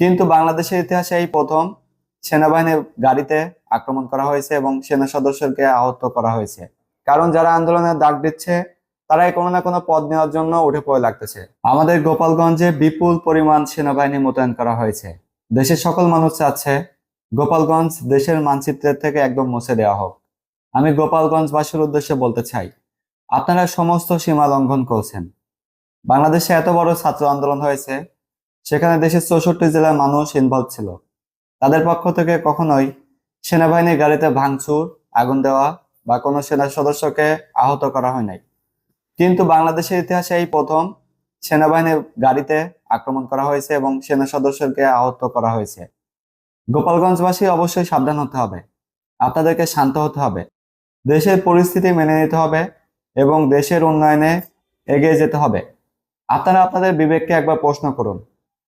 কিন্তু বাংলাদেশের ইতিহাসে এই প্রথম সেনাবাহিনীর গাড়িতে আক্রমণ করা হয়েছে এবং সেনা সদস্যকে আহত করা হয়েছে। কারণ যারা আন্দোলনের ডাক দিচ্ছে, তারাই কোনো না কোনো পদ নেওয়ার জন্য উঠে পড়ে লাগতেছে। আমাদের গোপালগঞ্জে বিপুল পরিমাণ সেনাবাহিনী মোতায়েন করা হয়েছে। দেশের সকল মানুষ চাচ্ছে গোপালগঞ্জ দেশের মানচিত্রের থেকে একদম মুছে দেওয়া হোক। আমি গোপালগঞ্জবাসীর উদ্দেশ্যে বলতে চাই, আপনারা সমস্ত সীমা লঙ্ঘন করছেন। বাংলাদেশে এত বড় ছাত্র আন্দোলন হয়েছে সেখানে দেশের চৌষট্টি জেলার মানুষ ইনভলভ ছিল। তাদের পক্ষ থেকে কখনোই সেনাবাহিনীর গাড়িতে ভাঙচুর, আগুন দেওয়া বা কোনো সেনা সদস্যকে আহত করা হয় নাই। কিন্তু বাংলাদেশের ইতিহাসে এই প্রথম সেনাবাহিনীর গাড়িতে আক্রমণ করা হয়েছে এবং সেনা সদস্যকে আহত করা হয়েছে। গোপালগঞ্জবাসী অবশ্যই সাবধান হতে হবে। আপনাদেরকে শান্ত হতে হবে। দেশের পরিস্থিতি মেনে নিতে হবে এবং দেশের উন্নয়নে এগিয়ে যেতে হবে। আপনারা আপনাদের বিবেককে একবার প্রশ্ন করুন।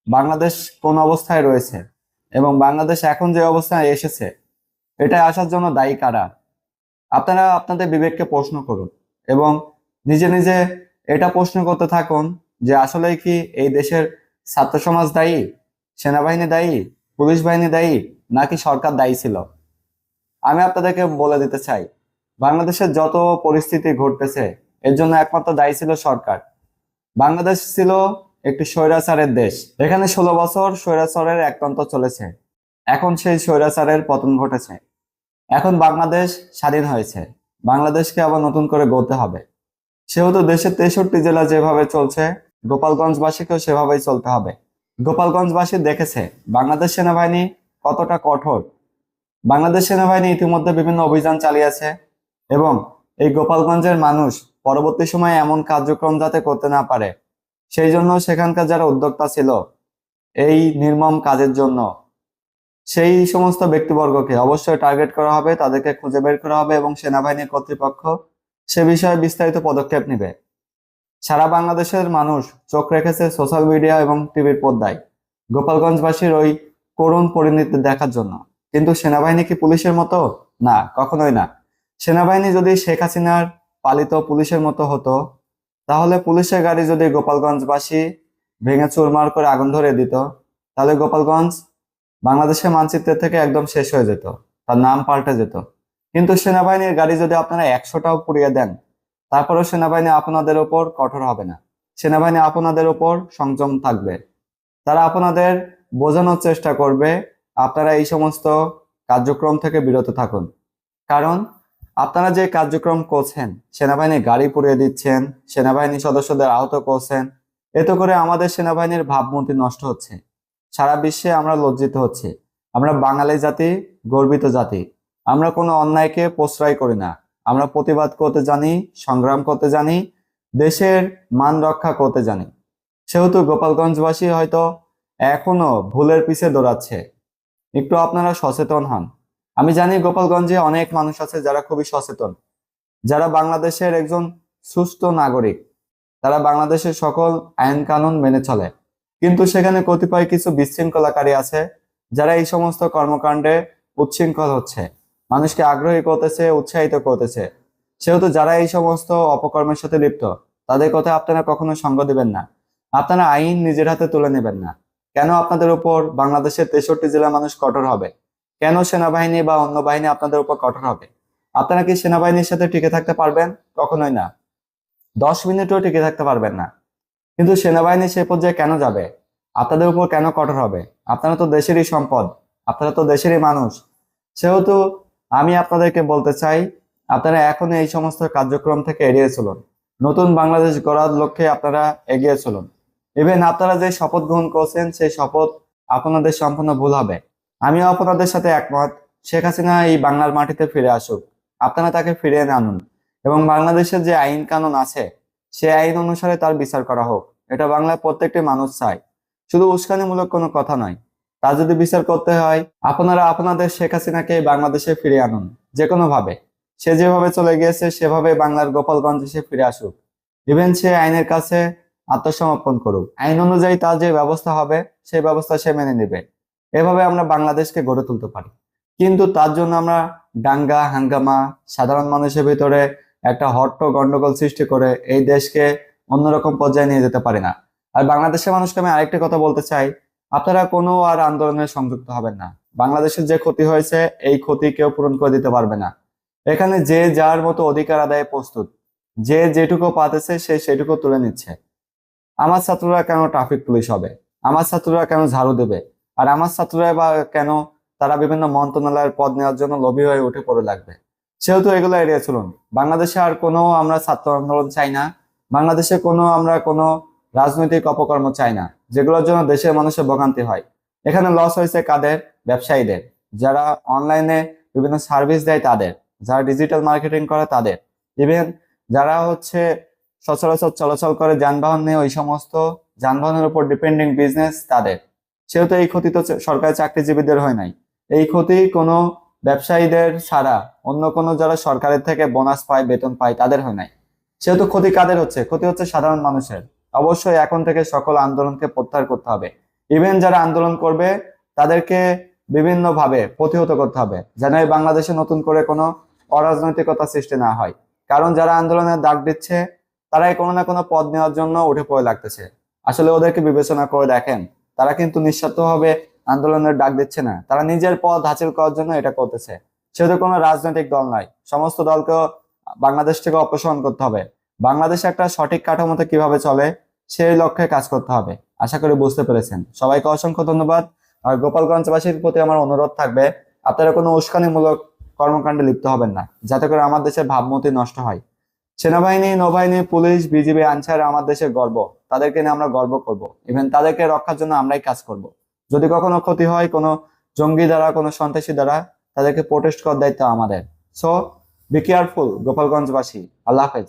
বাংলাদেশ কোন অবস্থায় রয়েছে এবং বাংলাদেশ এখন যে অবস্থায় এসেছে এটা আসার জন্য দায়ী কারা? আপনারা আপনাদের বিবেককে প্রশ্ন করুন এবং নিজে নিজে এটা প্রশ্ন করতে থাকুন যে আসলে কি এই দেশের ছাত্র সমাজ দায়ী, সেনাবাহিনী দায়ী, পুলিশ বাহিনী দায়ী, নাকি সরকার দায়ী ছিল? আমি আপনাদেরকে বলে দিতে চাই, বাংলাদেশের যত পরিস্থিতি ঘটতেছে, এর জন্য একমাত্র দায়ী ছিল সরকার। বাংলাদেশ ছিল একটি স্বৈরাচারের দেশ। এখানে ষোলো বছর স্বৈরাচারের একতন্ত্র চলেছে। এখন সেই স্বৈরাচারের পতন ঘটেছে। এখন বাংলাদেশ স্বাধীন হয়েছে। বাংলাদেশকে আবার নতুন করে গড়তে হবে। সেহেতু দেশের তেষট্টি জেলা যেভাবে চলছে, গোপালগঞ্জবাসীকেও সেভাবেই চলতে হবে। গোপালগঞ্জবাসী দেখেছে, বাংলাদেশ সেনাবাহিনী কতটা কঠোর। বাংলাদেশ সেনাবাহিনী ইতিমধ্যে বিভিন্ন অভিযান চালিয়েছে এবং এই গোপালগঞ্জের মানুষ পরবর্তী সময়ে এমন কার্যক্রম যাতে করতে না পারে সেই জন্য সেখানকার যারা উদ্যোক্তা ছিল, এই নির্মম কাজের জন্য, সেই সমস্ত ব্যক্তিবর্গকে অবশ্যই টার্গেট করা হবে, তাদেরকে খুঁজে বের করা হবে এবং সেনাবাহিনীর কর্তৃপক্ষ সে বিষয়ে বিস্তারিত পদক্ষেপ নেবে। সারা বাংলাদেশের মানুষ চোখ রেখেছে সোশ্যাল মিডিয়া এবং টিভির পর্দায়, গোপালগঞ্জবাসীর ওই করুণ পরিণতি দেখার জন্য। কিন্তু সেনাবাহিনী কি পুলিশের মতো? না, কখনোই না। সেনাবাহিনী যদি শেখ হাসিনার পালিত পুলিশের মতো হতো তাহলে পুলিশের গাড়ি যদি গোপালগঞ্জবাসী ভেঙে চুরমার করে আগুন ধরে দিত, তাহলে গোপালগঞ্জ বাংলাদেশের মানচিত্রের থেকে একদম শেষ হয়ে যেত, তার নাম পাল্টে যেত। কিন্তু সেনাবাহিনীর গাড়ি যদি আপনারা একশোটাও পুড়িয়ে দেন, তারপরেও সেনাবাহিনী আপনাদের ওপর কঠোর হবে না। সেনাবাহিনী আপনাদের ওপর সংযম থাকবে। তারা আপনাদের বোঝানোর চেষ্টা করবে, আপনারা এই সমস্ত কার্যক্রম থেকে বিরত থাকুন। কারণ আপনারা যে কার্যক্রম করছেন সেনাবাহিনীর গাড়ি পুড়িয়ে দিচ্ছেন, সেনাবাহিনী সদস্যদের আহত করছেন, এতে করে আমাদের সেনাবাহিনীর ভাবমূর্তি নষ্ট হচ্ছে। সারা বিশ্বে আমরা লজ্জিত হচ্ছে। আমরা বাঙালি জাতি, গর্বিত জাতি। আমরা কোনো অন্যায়কে প্রশ্রয় করি না। আমরা প্রতিবাদ করতে জানি, সংগ্রাম করতে জানি, দেশের মান রক্ষা করতে জানি। সেহেতু গোপালগঞ্জবাসী হয়তো এখনও ভুলের পিছে দৌড়াচ্ছে। একটু আপনারা সচেতন হন। আমি জানি গোপালগঞ্জে অনেক মানুষ আছে যারা খুবই সচেতন। যারা বাংলাদেশের একজন সুস্থ নাগরিক, তারা বাংলাদেশের সকল আইন কানুন মেনে চলে। কিন্তু সেখানে কতিপয় কিছু বিশৃঙ্খলাকারী আছে, যারা এই সমস্ত কর্মকাণ্ডে উচ্ছৃঙ্খল হচ্ছে। মানুষকে আগ্রহী করতেছে, উৎসাহিত করতেছে। সেহেতু যারা এই সমস্ত অপকর্মের সাথে লিপ্ত, তাদের কথা আপনারা কখনো সঙ্গ দিবেন না। আপনারা আইন নিজের হাতে তুলে নেবেন না। কেন আপনাদের উপর বাংলাদেশের তেষট্টি জেলার মানুষ কঠোর হবে? কেন সেনাবাহিনী বা অন্য বাহিনী আপনাদের উপর কঠোর হবে? আপনারা কি সেনাবাহিনীর সাথে টিকে থাকতে পারবেন? কখনোই না। দশ মিনিটও টিকে থাকতে পারবেন না। কিন্তু সেনাবাহিনী সে পর্যায়ে কেন যাবে? আপনাদের উপর কেন কঠোর হবে? আপনারা তো দেশেরই সম্পদ, আপনারা তো দেশেরই মানুষ। সেহেতু আমি আপনাদেরকে বলতে চাই, আপনারা এখন এই সমস্ত কার্যক্রম থেকে এড়িয়ে চলুন। নতুন বাংলাদেশ গড়ার লক্ষ্যে আপনারা এগিয়ে চলুন। ইভেন আপনারা যে শপথ গ্রহণ করছেন, সেই শপথ আপনাদের সম্পূর্ণ ভুল হবে। আমিও আপনাদের সাথে একমত। শেখ হাসিনা এই বাংলার মাটিতে ফিরে আসুক। আপনারা তাকে ফিরিয়ে এনে আনুন। এবং বাংলাদেশের যে আইন কানুন আছে, সে আইন অনুসারে তার বিচার করা হোক। এটা বাংলার প্রত্যেকটি মানুষ চায়। শুধু উস্কানিমূলক কোনো কথা নয়। তা যদি বিচার করতে হয়, আপনারা আপনাদের শেখ হাসিনাকে বাংলাদেশে ফিরে আনুন। যে কোনো ভাবে সে যেভাবে চলে গিয়েছে, সেভাবে বাংলার গোপালগঞ্জে এসে ফিরে আসুক। ইভেন সে আইনের কাছে আত্মসমর্পণ করুক। আইন অনুযায়ী তার যে ব্যবস্থা হবে, সেই ব্যবস্থা সে মেনে নেবে। এভাবে আমরা বাংলাদেশকে গড়ে তুলতে পারি। কিন্তু তার জন্য আমরা দাঙ্গা, হাঙ্গামা, সাধারণ মানুষের ভিতরে একটা হট্ট গন্ডগোল সৃষ্টি করে এই দেশকে অন্যরকম পর্যায়ে নিয়ে যেতে পারি না। আর বাংলাদেশের মানুষকে আমি আরেকটা কথা বলতে চাই, আপনারা কোনো আর আন্দোলনে সংযুক্ত হবেন না। বাংলাদেশের যে ক্ষতি হয়েছে, এই ক্ষতি কেউ পূরণ করে দিতে পারবে না। এখানে যে যার মতো অধিকার আদায়ে প্রস্তুত, যে যেটুকু পাতেছে, সে সেটুকু তুলে নিচ্ছে। আমার ছাত্ররা কেন ট্রাফিক পুলিশ হবে? আমার ছাত্ররা কেন ঝাড়ু দেবে? আর আমার ছাত্ররা বা কেন তারা বিভিন্ন মন্ত্রণালয়ের পদ নেওয়ার জন্য লোভী হয়ে উঠে পড়ে লাগবে। সেহেতু এগুলো এড়িয়ে চলুন। বাংলাদেশে আর কোনো আমরা ছাত্র আন্দোলন চাই না। বাংলাদেশে কোনো আমরা কোনো রাজনৈতিক অপকর্ম চাই না, যেগুলোর জন্য দেশের মানুষের ভোগান্তি হয়। এখানে লস হয়েছে কাদের? ব্যবসায়ীদের। যারা অনলাইনে বিভিন্ন সার্ভিস দেয় তাদের। যারা ডিজিটাল মার্কেটিং করে তাদের। ইভেন যারা হচ্ছে সচরাচর চলাচল করে যানবাহন নিয়ে ওই সমস্ত যানবাহনের উপর ডিপেন্ডিং বিজনেস তাদের। সেহেতু এই ক্ষতি তো সরকারি চাকরিজীবীদের হয় নাই। এই ক্ষতি কোনো ব্যবসায়ীদের ছাড়া অন্য কোনো যারা সরকারের থেকে বোনাস পায়, বেতন পায়, তাদের হয় নাই। সেহেতু ক্ষতি কাদের হচ্ছে? ক্ষতি হচ্ছে সাধারণ মানুষের। অবশ্যই এখন থেকে সকল আন্দোলনকে প্রত্যাহার করতে হবে। ইভেন যারা আন্দোলন করবে, তাদেরকে বিভিন্ন ভাবে প্রতিহত করতে হবে, যেন এই বাংলাদেশে নতুন করে কোনো অরাজনৈতিকতা সৃষ্টি না হয়। কারণ যারা আন্দোলনের ডাক দিচ্ছে, তারাই কোনো না কোনো পদ নেওয়ার জন্য উঠে পড়ে লাগতেছে। আসলে ওদেরকে বিবেচনা করে দেখেন তারা কিন্তু নিঃস্বার্থভাবে আন্দোলনের ডাক দিচ্ছে না। তারা নিজের পদ হাসিল করার জন্য এটা করতেছে। সেহেতু কোনো রাজনৈতিক দল নয় সমস্ত দলকে বাংলাদেশ থেকে অপসারণ করতে হবে। বাংলাদেশে একটা সঠিক কাঠামোতে কীভাবে চলে, সেই লক্ষ্যে কাজ করতে হবে। আশা করি বুঝতে পেরেছেন। সবাইকে অসংখ্য ধন্যবাদ। আর গোপালগঞ্জবাসীর প্রতি আমার অনুরোধ থাকবে, আপনারা কোনো উস্কানিমূলক কর্মকাণ্ডে লিপ্ত হবেন না, যাতে করে আমার দেশের ভাবমূর্তি নষ্ট হয়। সেনাবাহিনী, নৌবাহিনী, পুলিশ, বিজিবি, আনসার আমার দেশের গর্ব। তাদেরকে নিয়ে আমরা গর্ব করব। ইভেন তাদেরকে রক্ষার জন্য আমরাই কাজ করব। যদি কখনো ক্ষতি হয় কোনো জঙ্গি দ্বারা, কোনো সন্ত্রাসী দ্বারা, তাদেরকে প্রোটেস্ট করার দায়িত্ব আমাদের। সো বি কেয়ারফুল গোপালগঞ্জবাসী। আল্লাহ হাফেজ।